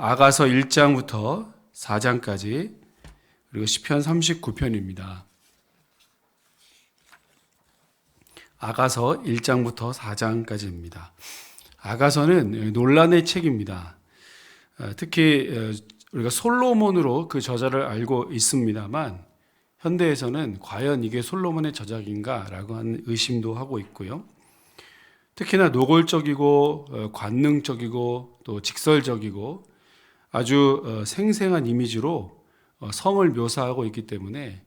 아가서 1장부터 4장까지 그리고 시편 39편입니다. 아가서 1장부터 4장까지입니다. 아가서는 논란의 책입니다. 어, 특히 어, 우리가 솔로몬으로 그 저자를 알고 있습니다만 현대에서는 과연 이게 솔로몬의 저작인가라고 하는 의심도 하고 있고요. 특히나 노골적이고 어, 관능적이고 또 직설적이고 아주 어, 생생한 이미지로 어, 성을 묘사하고 있기 때문에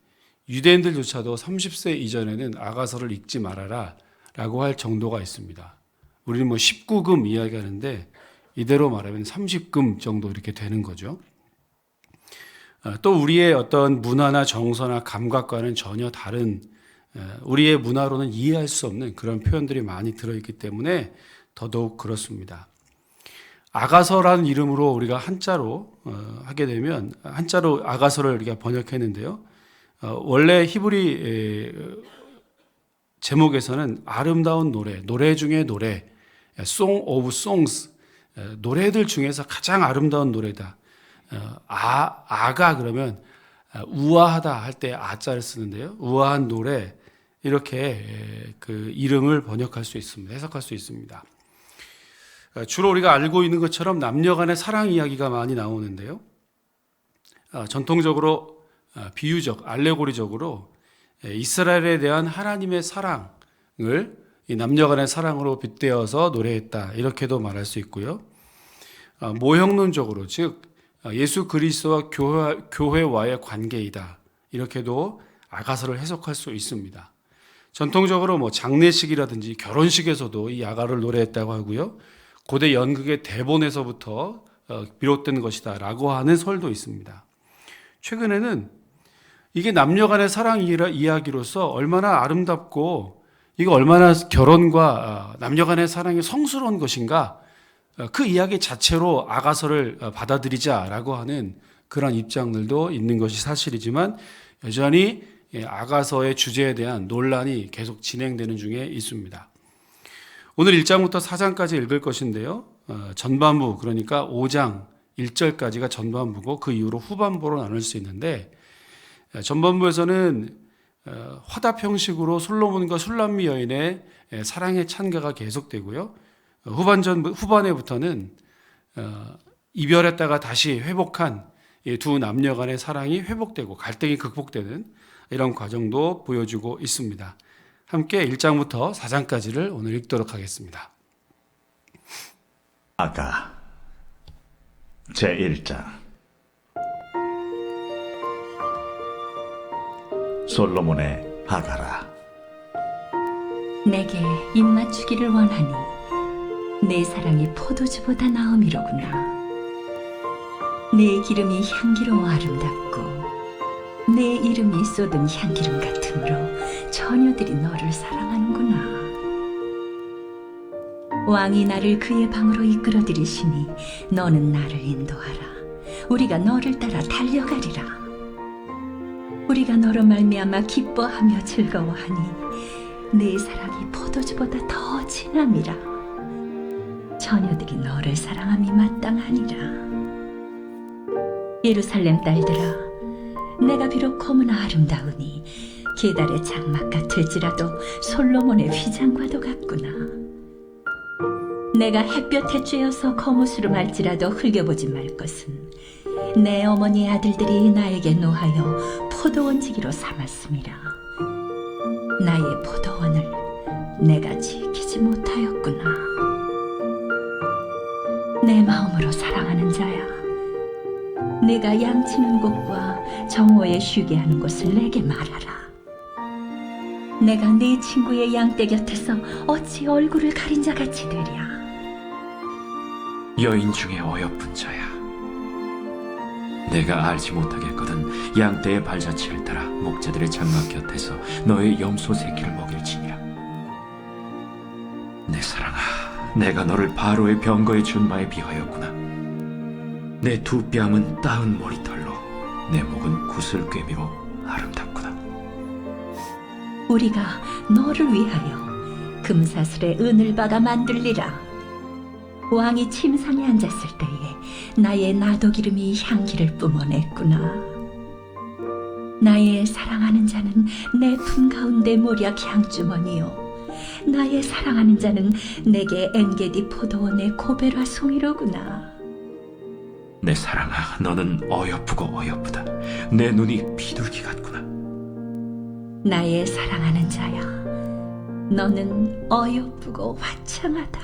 유대인들조차도 30세 이전에는 아가서를 읽지 말아라 라고 할 정도가 있습니다. 우리는 뭐 19금 이야기하는데 이대로 말하면 30금 정도 이렇게 되는 거죠. 어, 또 우리의 어떤 문화나 정서나 감각과는 전혀 다른 어, 우리의 문화로는 이해할 수 없는 그런 표현들이 많이 들어있기 때문에 더더욱 그렇습니다. 아가서라는 이름으로 우리가 한자로 어, 하게 되면 한자로 아가서를 우리가 번역했는데요. 원래 히브리 제목에서는 아름다운 노래, 노래 중에 노래, Song of Songs, 노래들 중에서 가장 아름다운 노래다. 아, 아가 그러면 우아하다 할 때 아자를 쓰는데요. 우아한 노래 이렇게 그 이름을 번역할 수 있습니다. 해석할 수 있습니다. 주로 우리가 알고 있는 것처럼 남녀 간의 사랑 이야기가 많이 나오는데요. 전통적으로 비유적, 알레고리적으로 이스라엘에 대한 하나님의 사랑을 남녀 간의 사랑으로 빗대어서 노래했다. 이렇게도 말할 수 있고요. 모형론적으로, 즉, 예수 그리스도와 교회, 와의 관계이다. 이렇게도 아가서를 해석할 수 있습니다. 전통적으로 뭐 장례식이라든지 결혼식에서도 이 아가를 노래했다고 하고요. 고대 연극의 대본에서부터 어, 비롯된 것이다라고 하는 설도 있습니다. 최근에는 이게 남녀 간의 사랑 이야기로서 얼마나 아름답고 이거 얼마나 결혼과 어, 남녀 간의 사랑이 성스러운 것인가 어, 그 이야기 자체로 아가서를 받아들이자라고 하는 그런 입장들도 있는 것이 사실이지만 여전히 예, 아가서의 주제에 대한 논란이 계속 진행되는 중에 있습니다. 오늘 1장부터 4장까지 읽을 것인데요. 어, 전반부 그러니까 5장 1절까지가 전반부고 그 이후로 후반부로 나눌 수 있는데 어, 전반부에서는 어, 화답 형식으로 솔로몬과 술람미 여인의 사랑의 찬가가 계속되고요. 후반전 후반에부터는 이별했다가 다시 회복한 두 남녀 간의 사랑이 회복되고 갈등이 극복되는 이런 과정도 보여주고 있습니다. 함께 1장부터 4장까지를 오늘 읽도록 하겠습니다. 아가 제1장 솔로몬의 아가라 내게 입맞추기를 원하니 내 사랑이 포도주보다 나음이로구나. 내 기름이 향기로워 아름답고 내 이름이 쏟은 향기름 같으므로 처녀들이 너를 사랑하는구나. 왕이 나를 그의 방으로 이끌어들이시니 너는 나를 인도하라. 우리가 너를 따라 달려가리라. 우리가 너로 말미암아 기뻐하며 즐거워하니 내 사랑이 포도주보다 더 진함이라. 처녀들이 너를 사랑함이 마땅하니라. 예루살렘 딸들아, 내가 비록 검으나 아름다우니 계달의 장막 같을지라도 솔로몬의 휘장과도 같구나. 내가 햇볕에 쬐어서 거무스름 할지라도 흘겨보지 말 것은 내 어머니의 아들들이 나에게 노하여 포도원지기로 삼았음이라. 나의 포도원을 내가 지키지 못하였구나. 내 마음으로 사랑하는 자야. 내가 양치는 곳과 정오에 쉬게 하는 곳을 내게 말하라. 내가 네 친구의 양떼 곁에서 어찌 얼굴을 가린 자 같이 되랴. 여인 중에 어여쁜 자야. 내가 알지 못하겠거든 양떼의 발자취를 따라 목자들의 장막 곁에서 너의 염소 새끼를 먹일지니라. 내 사랑아, 내가 너를 바로의 병거의 준마에 비하였구나. 내 두 뺨은 따은 머리털로, 내 목은 구슬 꿰미로 아름답구나. 우리가 너를 위하여 금사슬에 은을 박아 만들리라. 왕이 침상에 앉았을 때에 나의 나도 기름이 향기를 뿜어냈구나. 나의 사랑하는 자는 내 품 가운데 모략 향주머니요. 나의 사랑하는 자는 내게 엔게디 포도원의 고베라 송이로구나. 내 사랑아, 너는 어여쁘고 어여쁘다. 내 눈이 비둘기 같구나. 나의 사랑하는 자야. 너는 어여쁘고 화창하다.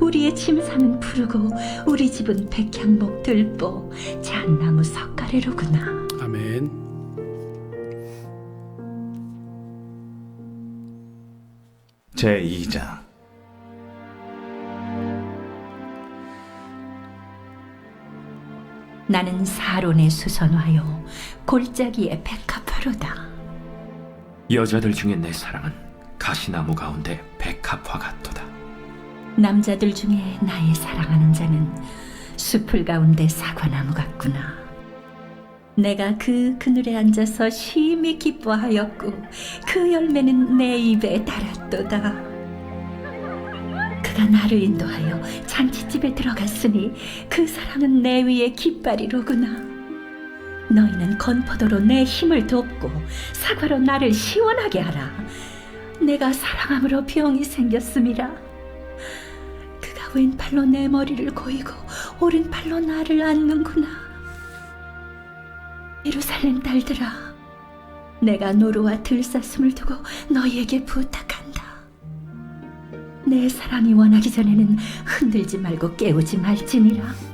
우리의 침상은 푸르고 우리 집은 백향목 들보 잣나무 석가래로구나. 아멘. 제 2장 나는 사론의 수선화요 골짜기의 백합화로다. 여자들 중에 내 사랑은 가시나무 가운데 백합화 같도다. 남자들 중에 나의 사랑하는 자는 숲을 가운데 사과나무 같구나. 내가 그 그늘에 앉아서 심히 기뻐하였고 그 열매는 내 입에 달았도다. 그가 나를 인도하여 잔치집에 들어갔으니 그 사랑은 내 위에 깃발이로구나. 너희는 건포도로 내 힘을 돕고 사과로 나를 시원하게 하라. 내가 사랑함으로 병이 생겼음이라. 그가 왼팔로 내 머리를 고이고 오른팔로 나를 안는구나. 예루살렘 딸들아, 내가 노루와 들사슴을 두고 너희에게 부탁한다. 내 사랑이 원하기 전에는 흔들지 말고 깨우지 말지니라.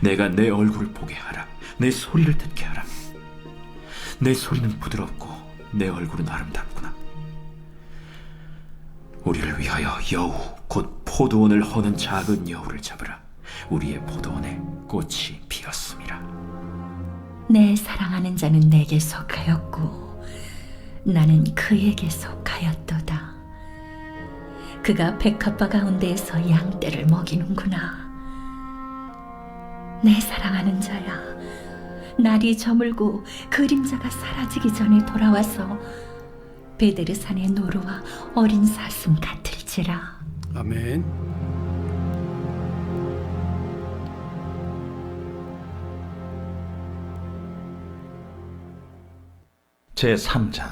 내가 내 얼굴을 보게 하라. 내 소리를 듣게 하라. 내 소리는 부드럽고 내 얼굴은 아름답구나. 우리를 위하여 여우 곧 포도원을 허는 작은 여우를 잡으라. 우리의 포도원에 꽃이 피었음이라. 내 사랑하는 자는 내게 속하였고 나는 그에게 속하였도다. 그가 백합바 가운데에서 양떼를 먹이는구나. 내 사랑하는 자야, 날이 저물고 그림자가 사라지기 전에 돌아와서 베데르 산의 노루와 어린 사슴 같을지라. 아멘. 제 3장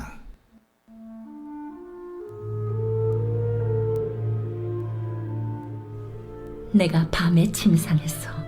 내가 밤에 침상에서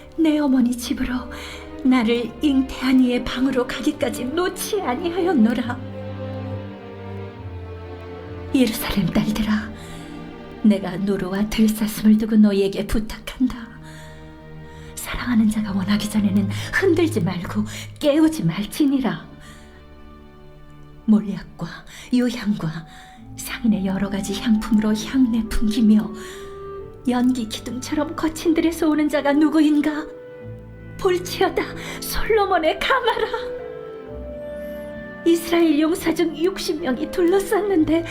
내 어머니 집으로 나를 잉태한 이의 방으로 가기까지 놓지 아니하였노라. 예루살렘 딸들아, 내가 노루와 들사슴을 두고 너희에게 부탁한다. 사랑하는 자가 원하기 전에는 흔들지 말고 깨우지 말지니라. 몰약과 유향과 상인의 여러 가지 향품으로 향내 풍기며 연기 기둥처럼 거친 들에서 오는 자가 누구인가? 볼지어다 솔로몬의 가마라. 이스라엘 용사 중 60명이 둘러쌌는데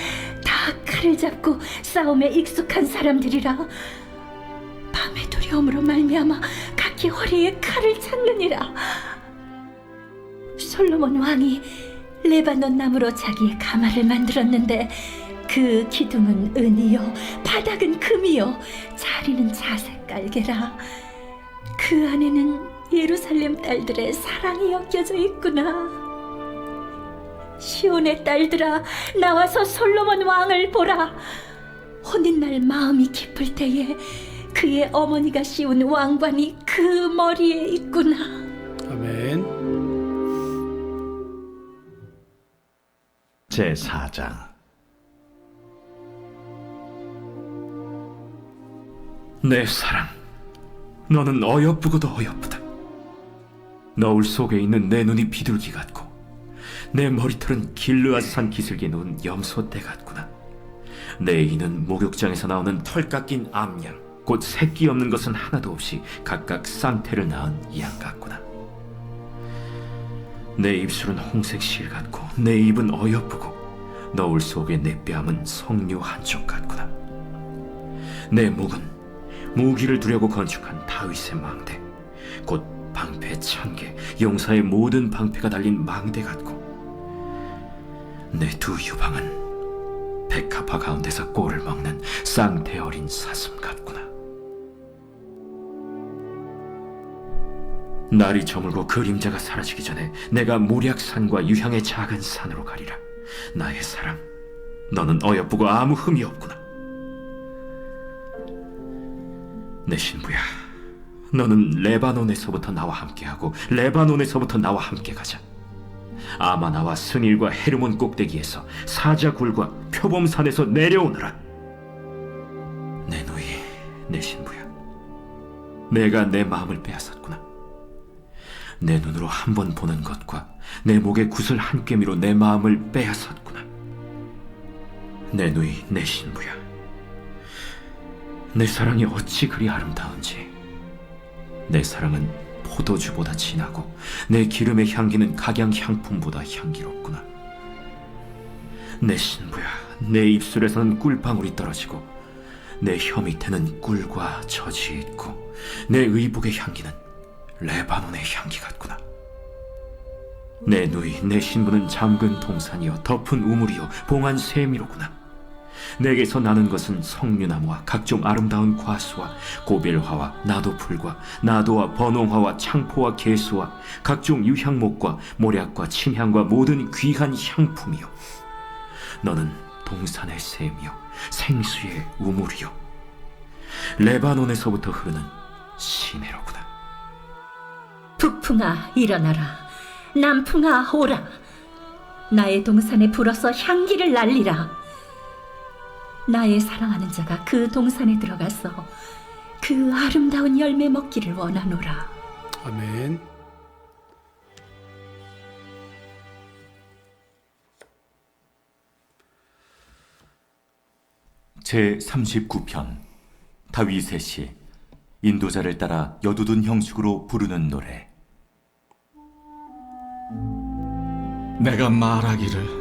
다 칼을 잡고 싸움에 익숙한 사람들이라. 밤의 두려움으로 말미암아 각기 허리에 칼을 찾느니라. 솔로몬 왕이 레바논 나무로 자기의 가마를 만들었는데 그 기둥은 은이요 바닥은 금이요 자리는 자색 깔개라. 그 안에는 예루살렘 딸들의 사랑이 엮여져 있구나. 시온의 딸들아 나와서 솔로몬 왕을 보라. 혼인날 마음이 깊을 때에 그의 어머니가 씌운 왕관이 그 머리에 있구나. 아멘. 제 4장 내 사랑, 너는 어여쁘고도 어여쁘다. 너울 속에 있는 내 눈이 비둘기 같고 내 머리털은 길르앗산 기슭에 놓은 염소떼 같구나. 내 이는 목욕장에서 나오는 털 깎인 암양, 곧 새끼 없는 것은 하나도 없이 각각 쌍태를 낳은 양 같구나. 내 입술은 홍색 실 같고 내 입은 어여쁘고 너울 속에 내 뺨은 석류 한쪽 같구나. 내 목은 무기를 두려고 건축한 다윗의 망대, 곧 방패 천 개, 용사의 모든 방패가 달린 망대 같고, 내 두 유방은 백합화 가운데서 꼴을 먹는 쌍태 어린 사슴 같구나. 날이 저물고 그림자가 사라지기 전에 내가 모략산과 유향의 작은 산으로 가리라. 나의 사랑, 너는 어여쁘고 아무 흠이 없구나. 내 신부야, 너는 레바논에서부터 나와 함께하고 레바논에서부터 나와 함께 가자. 아마나와 스닐과 헤르몬 꼭대기에서 사자굴과 표범산에서 내려오너라. 내 누이, 내 신부야, 내가 내 마음을 빼앗았구나. 내 눈으로 한 번 보는 것과 내 목의 구슬 한 꿰미로 내 마음을 빼앗았구나. 내 누이, 내 신부야. 내 사랑이 어찌 그리 아름다운지. 내 사랑은 포도주보다 진하고 내 기름의 향기는 각양 향품보다 향기롭구나. 내 신부야, 내 입술에서는 꿀방울이 떨어지고 내 혀 밑에는 꿀과 젖이 있고 내 의복의 향기는 레바논의 향기 같구나. 내 누이, 내 신부는 잠근 동산이요 덮은 우물이요 봉한 세미로구나. 내게서 나는 것은 석류나무와 각종 아름다운 과수와 고벨화와 나도풀과 나도와 번홍화와 창포와 개수와 각종 유향목과 모략과 침향과 모든 귀한 향품이요. 너는 동산의 샘이요 생수의 우물이요. 레바논에서부터 흐르는 시내로구나. 북풍아 일어나라. 남풍아 오라. 나의 동산에 불어서 향기를 날리라 나의 사랑하는 자가 그 동산에 들어가서 그 아름다운 열매 먹기를 원하노라 아멘. 제 39편 다윗의 시 인도자를 따라 여두둔 형식으로 부르는 노래 내가 말하기를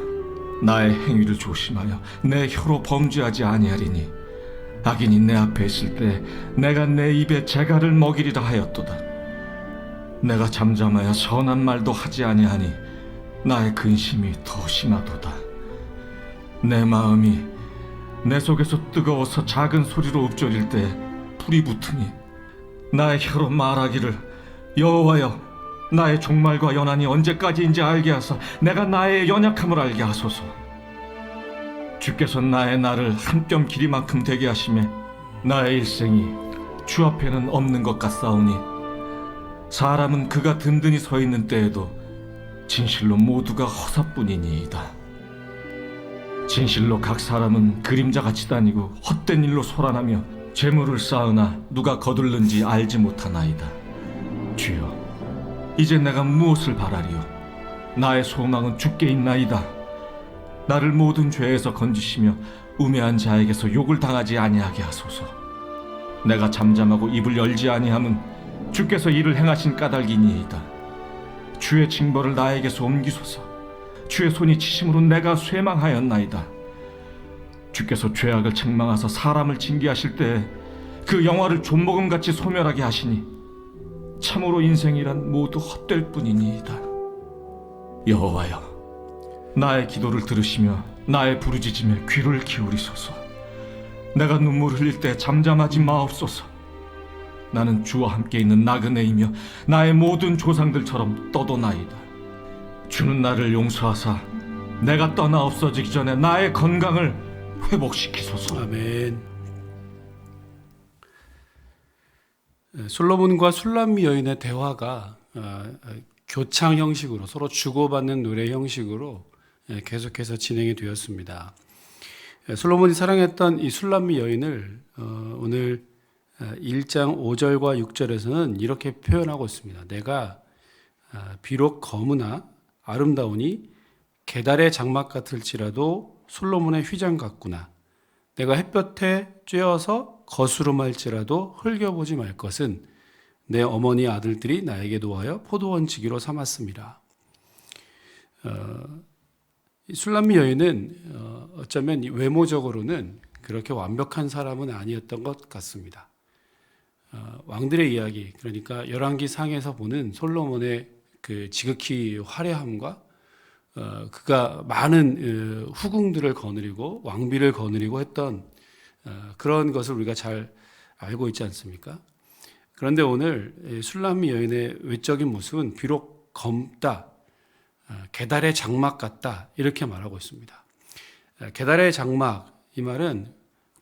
나의 행위를 조심하여 내 혀로 범죄하지 아니하리니 악인이 내 앞에 있을 때 내가 내 입에 재갈을 먹이리라 하였도다. 내가 잠잠하여 선한 말도 하지 아니하니 나의 근심이 더 심하도다. 내 마음이 내 속에서 뜨거워서 작은 소리로 읊조릴 때 불이 붙으니 나의 혀로 말하기를 여호와여 나의 종말과 연한이 언제까지인지 알게 하사 내가 나의 연약함을 알게 하소서 주께서 나의 날을 한뼘 길이만큼 되게 하심에 나의 일생이 주 앞에는 없는 것 같사오니 사람은 그가 든든히 서 있는 때에도 진실로 모두가 허사뿐이니이다 진실로 각 사람은 그림자 같이 다니고 헛된 일로 소란하며 재물을 쌓으나 누가 거둘는지 알지 못하나이다. 주여, 이제 내가 무엇을 바라리요? 나의 소망은 주께 있나이다. 나를 모든 죄에서 건지시며 우매한 자에게서 욕을 당하지 아니하게 하소서. 내가 잠잠하고 입을 열지 아니함은 주께서 이를 행하신 까닭이니이다. 주의 징벌을 나에게서 옮기소서. 주의 손이 치심으로 내가 쇠망하였나이다. 주께서 죄악을 책망하사 사람을 징계하실 때 그 영화를 존먹음같이 소멸하게 하시니 참으로 인생이란 모두 헛될 뿐이니이다. 여호와여, 나의 기도를 들으시며 나의 부르짖음에 귀를 기울이소서. 내가 눈물 흘릴 때 잠잠하지 마옵소서. 나는 주와 함께 있는 나그네이며 나의 모든 조상들처럼 떠도나이다. 주는 나를 용서하사 내가 떠나 없어지기 전에 나의 건강을 회복시키소서. 아멘. 솔로몬과 술람미 여인의 대화가 어, 어, 교창 형식으로 서로 주고받는 노래 형식으로 예, 계속해서 진행이 되었습니다. 예, 솔로몬이 사랑했던 이 술람미 여인을 어, 오늘 어, 1장 5절과 6절에서는 이렇게 표현하고 있습니다. 내가 아, 비록 검으나 아름다우니 계달의 장막 같을지라도 솔로몬의 휘장 같구나. 내가 햇볕에 쬐어서 거스름할지라도 흘겨보지 말 것은 내 어머니 아들들이 나에게 놓아여 포도원 지기로 삼았습니다. 어, 이 술람미 여인은 어, 어쩌면 이 외모적으로는 그렇게 완벽한 사람은 아니었던 것 같습니다. 어, 왕들의 이야기 그러니까 열왕기 상에서 보는 솔로몬의 그 지극히 화려함과 어, 그가 많은 어, 후궁들을 거느리고 왕비를 거느리고 했던 어, 그런 것을 우리가 잘 알고 있지 않습니까? 그런데 오늘 이 술람미 여인의 외적인 모습은 비록 검다, 어, 계달의 장막 같다 이렇게 말하고 있습니다. 어, 계달의 장막 이 말은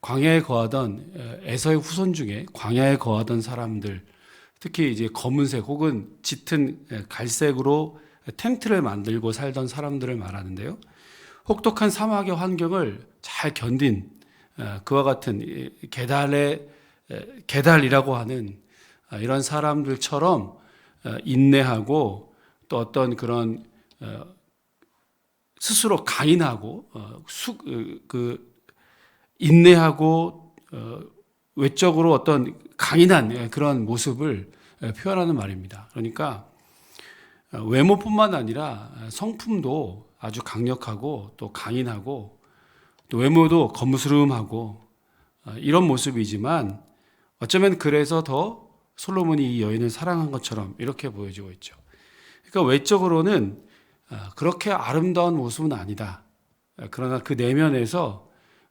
광야에 거하던 어, 에서의 후손 중에 광야에 거하던 사람들, 특히 이제 검은색 혹은 짙은 에, 갈색으로 텐트를 만들고 살던 사람들을 말하는데요. 혹독한 사막의 환경을 잘 견딘 어, 그와 같은 이 계달의 에, 계달이라고 하는 아, 이런 사람들처럼 어, 인내하고 또 어떤 그런 어, 스스로 강인하고 어, 수, 어, 그 인내하고 어, 외적으로 어떤 강인한 예, 그런 모습을 예, 표현하는 말입니다. 그러니까 어, 외모뿐만 아니라 성품도 아주 강력하고 또 강인하고 또 외모도 거무스름하고 어, 이런 모습이지만 어쩌면 그래서 더 솔로몬이 이 여인을 사랑한 것처럼 이렇게 보여지고 있죠. 그러니까 외적으로는 어, 그렇게 아름다운 모습은 아니다. 어, 그러나 그 내면에서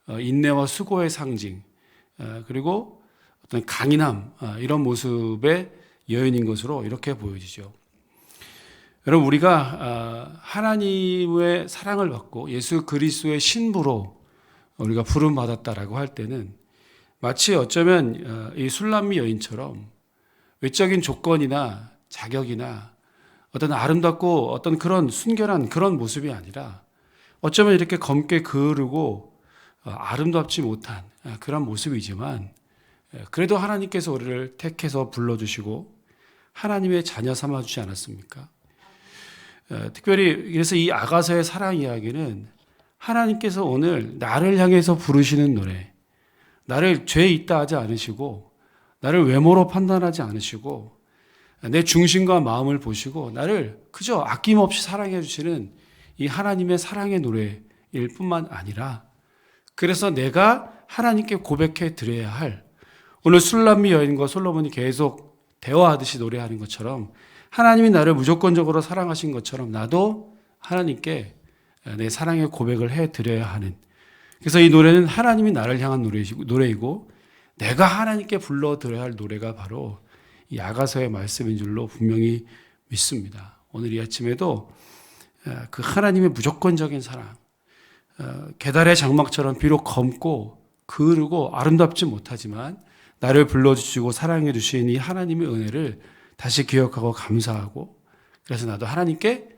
어, 인내와 수고의 상징 어, 그리고 어떤 강인함 어, 이런 모습의 여인인 것으로 이렇게 보여지죠. 여러분 우리가 어, 하나님의 사랑을 받고 예수 그리스도의 신부로 우리가 부름 받았다라고 할 때는 마치 어쩌면 어, 이 술람미 여인처럼 외적인 조건이나 자격이나 어떤 아름답고 어떤 그런 순결한 그런 모습이 아니라 어쩌면 이렇게 검게 그르고 어, 아름답지 못한 어, 그런 모습이지만 예, 그래도 하나님께서 우리를 택해서 불러주시고 하나님의 자녀 삼아주지 않았습니까? 어, 특별히 그래서 이 아가서의 사랑 이야기는 하나님께서 오늘 나를 향해서 부르시는 노래, 나를 죄 있다 하지 않으시고, 나를 외모로 판단하지 않으시고, 내 중심과 마음을 보시고, 나를 그저 아낌없이 사랑해 주시는 이 하나님의 사랑의 노래일 뿐만 아니라, 그래서 내가 하나님께 고백해 드려야 할, 오늘 술람미 여인과 솔로몬이 계속 대화하듯이 노래하는 것처럼, 하나님이 나를 무조건적으로 사랑하신 것처럼 나도 하나님께 내 사랑의 고백을 해 드려야 하는. 그래서 이 노래는 하나님이 나를 향한 노래이고, 내가 하나님께 불러 드려야 할 노래가 바로 이 아가서의 말씀인 줄로 분명히 믿습니다. 오늘 이 아침에도 그 하나님의 무조건적인 사랑, 어, 계달의 장막처럼 비록 검고 그르고 아름답지 못하지만 나를 불러주시고 사랑해 주신 이 하나님의 은혜를 다시 기억하고 감사하고 그래서 나도 하나님께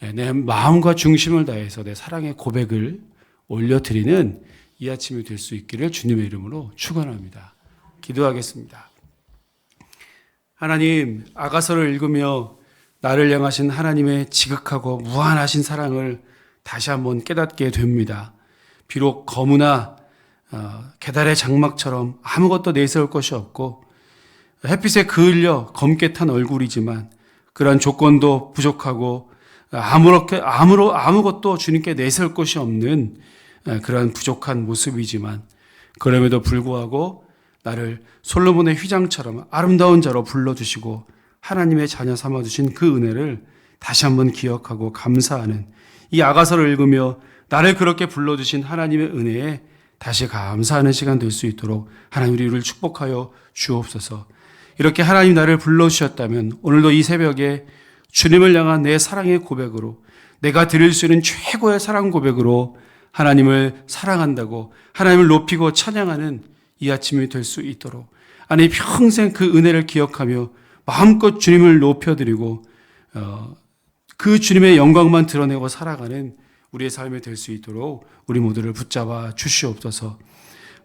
내 마음과 중심을 다해서 내 사랑의 고백을 올려드리는 이 아침이 될 수 있기를 주님의 이름으로 축원합니다. 기도하겠습니다. 하나님 아가서를 읽으며 나를 향하신 하나님의 지극하고 무한하신 사랑을 다시 한번 깨닫게 됩니다. 비록 거무나 어, 계달의 장막처럼 아무것도 내세울 것이 없고 햇빛에 그을려 검게 탄 얼굴이지만 그러한 조건도 부족하고 아무렇게 아무로 아무것도 주님께 내세울 것이 없는 그러한 부족한 모습이지만 그럼에도 불구하고 나를 솔로몬의 휘장처럼 아름다운 자로 불러 주시고 하나님의 자녀 삼아 주신 그 은혜를 다시 한번 기억하고 감사하는 이 아가서를 읽으며 나를 그렇게 불러 주신 하나님의 은혜에 다시 감사하는 시간 될 수 있도록 하나님 우리를 축복하여 주옵소서. 이렇게 하나님 나를 불러 주셨다면 오늘도 이 새벽에 주님을 향한 내 사랑의 고백으로 내가 드릴 수 있는 최고의 사랑 고백으로 하나님을 사랑한다고 하나님을 높이고 찬양하는 이 아침이 될 수 있도록 아니 평생 그 은혜를 기억하며 마음껏 주님을 높여드리고 어, 그 주님의 영광만 드러내고 살아가는 우리의 삶이 될 수 있도록 우리 모두를 붙잡아 주시옵소서.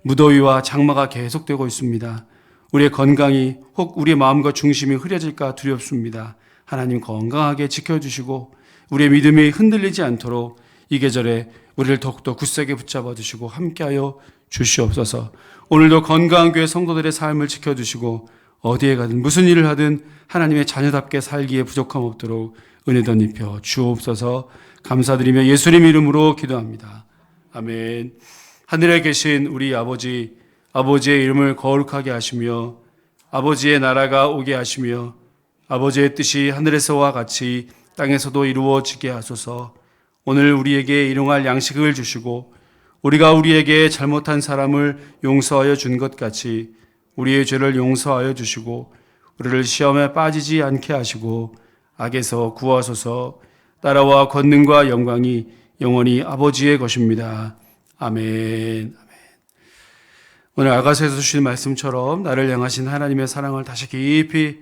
무더위와 장마가 계속되고 있습니다. 우리의 건강이 혹 우리의 마음과 중심이 흐려질까 두렵습니다. 하나님 건강하게 지켜주시고 우리의 믿음이 흔들리지 않도록 이 계절에 우리를 더욱더 굳세게 붙잡아 주시고 함께하여 주시옵소서. 오늘도 건강한 교회 성도들의 삶을 지켜주시고 어디에 가든 무슨 일을 하든 하나님의 자녀답게 살기에 부족함 없도록 은혜 덧입혀 주옵소서 감사드리며 예수님 이름으로 기도합니다. 아멘. 하늘에 계신 우리 아버지, 아버지의 이름을 거룩하게 하시며 아버지의 나라가 오게 하시며 아버지의 뜻이 하늘에서와 같이 땅에서도 이루어지게 하소서. 오늘 우리에게 일용할 양식을 주시고 우리가 우리에게 잘못한 사람을 용서하여 준 것 같이 우리의 죄를 용서하여 주시고 우리를 시험에 빠지지 않게 하시고 악에서 구하소서. 나라와 권능과 영광이 영원히 아버지의 것입니다. 아멘. 오늘 아가서에서 주신 말씀처럼 나를 향하신 하나님의 사랑을 다시 깊이